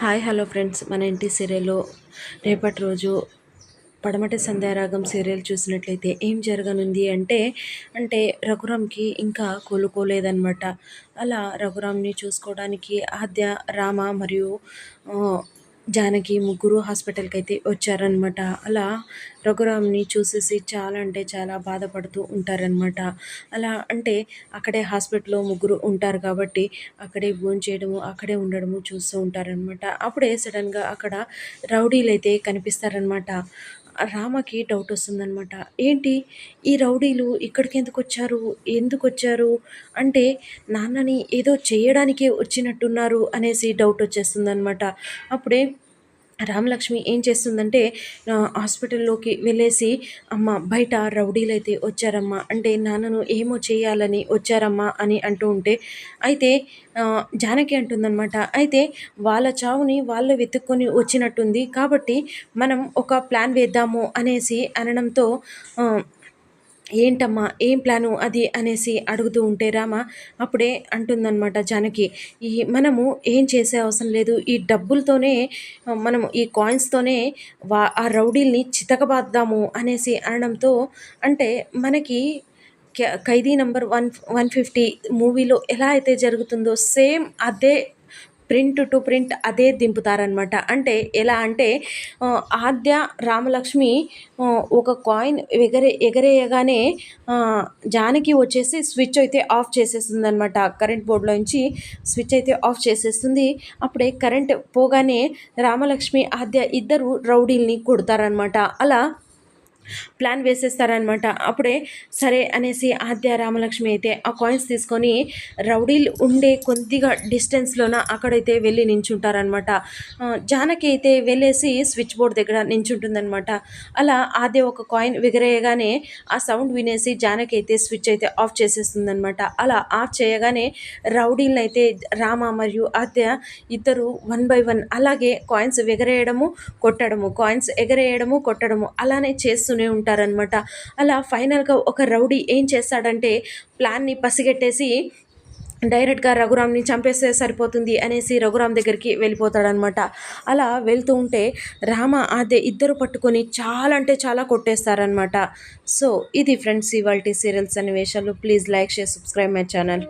Hi hello friends. మన ఇంటి సీరియల్లో రేపటి రోజు పడమటి సంధ్యారాగం సీరియల్ చూసినట్లయితే ఏం జరగనుంది అంటే అంటే రఘురామ్కి ఇంకా కోలుకోలేదన్నమాట. అలా రఘురామ్ని చూసుకోవడానికి ఆద్య రామ మరియు జానకి ముగ్గురు హాస్పిటల్కి అయితే వచ్చారనమాట అలా రఘురామ్ని చూసేసి చాలా అంటే చాలా బాధపడుతూ ఉంటారనమాట అలా అంటే అక్కడే హాస్పిటల్లో ముగ్గురు ఉంటారు కాబట్టి అక్కడే భోజనం చేయడము అక్కడే ఉండడము చూస్తూ ఉంటారనమాట అప్పుడే సడన్గా అక్కడ రౌడీలు అయితే కనిపిస్తారనమాట రామకి డౌట్ వస్తుందనమాట ఏంటి? ఈ రౌడీలు ఇక్కడికి ఎందుకు వచ్చారు? ఎందుకు వచ్చారు? అంటే నాన్నని ఏదో చేయడానికే వచ్చినట్టున్నారు అనేసి డౌట్ వచ్చేస్తుందనమాట అప్పుడే రామలక్ష్మి ఏం చేస్తుందంటే హాస్పిటల్లోకి వెళ్ళేసి అమ్మ బయట రౌడీలు అయితే వచ్చారమ్మా అంటే నాన్నను ఏమో చేయాలని వచ్చారమ్మా అని అంటూ ఉంటే అయితే జానకి అంటుందన్నమాట అయితే వాళ్ళ చావుని వాళ్ళు వెతుక్కొని వచ్చినట్టుంది కాబట్టి మనం ఒక ప్లాన్ వేద్దాము అనేసి అనడంతో ఏంటమ్మా ఏం ప్లాను అది అనేసి అడుగుతూ ఉంటే రామ అప్పుడే అంటుందన్నమాట జానకి ఈ మనము ఏం చేసే అవసరం లేదు ఈ డబ్బులతోనే మనం మనము ఈ కాయిన్స్తోనే వా ఆ రౌడీల్ని చితకబాద్దాము అనేసి అనడంతో అంటే మనకి Khaidi number one one fifty మూవీలో ఎలా అయితే జరుగుతుందో సేమ్ అదే ప్రింట్ టు ప్రింట్ అదే దింపుతారనమాట అంటే ఎలా అంటే ఆద్య రామలక్ష్మి ఒక కాయిన్ ఎగరే ఎగరేయగానే జానకి వచ్చేసి స్విచ్ అయితే ఆఫ్ చేసేస్తుంది అనమాట కరెంట్ బోర్డులో నుంచి స్విచ్ అయితే ఆఫ్ చేసేస్తుంది. అప్పుడే కరెంట్ పోగానే రామలక్ష్మి ఆద్య ఇద్దరు రౌడీల్ని కొడతారనమాట అలా ప్లాన్ వేసేస్తారనమాట అప్పుడే సరే అనేసి ఆద్య రామలక్ష్మి అయితే ఆ కాయిన్స్ తీసుకొని రౌడీలు ఉండే కొద్దిగా డిస్టెన్స్లోన అక్కడైతే వెళ్ళి నించుంటారనమాట జానకి అయితే వెళ్ళేసి స్విచ్ బోర్డ్ దగ్గర నించుంటుందనమాట అలా ఆద్య ఒక కాయిన్ విగరేయగానే ఆ సౌండ్ వినేసి జానకి అయితే స్విచ్ అయితే ఆఫ్ చేసేస్తుందనమాట అలా ఆఫ్ చేయగానే రౌడీలను అయితే రామ మరియు ఆద్య ఇద్దరు వన్ బై వన్ అలాగే కాయిన్స్ ఎగరేయడము కొట్టడము కాయిన్స్ ఎగరేయడము కొట్టడము అలానే చేస్తూనే ఉంటారనమాట అలా ఫైనల్గా ఒక రౌడీ ఏం చేస్తాడంటే ప్లాన్ని పసిగట్టేసి డైరెక్ట్గా రఘురామ్ని చంపేస్తే సరిపోతుంది అనేసి రఘురామ్ దగ్గరికి వెళ్ళిపోతాడనమాట అలా వెళ్తూ ఉంటే రామ ఆద్య ఇద్దరు పట్టుకొని చాలా అంటే చాలా కొట్టేస్తారనమాట సో ఇది ఫ్రెండ్స్ ఇవాల్టి serials అన్వేషాలు please like share subscribe my channel.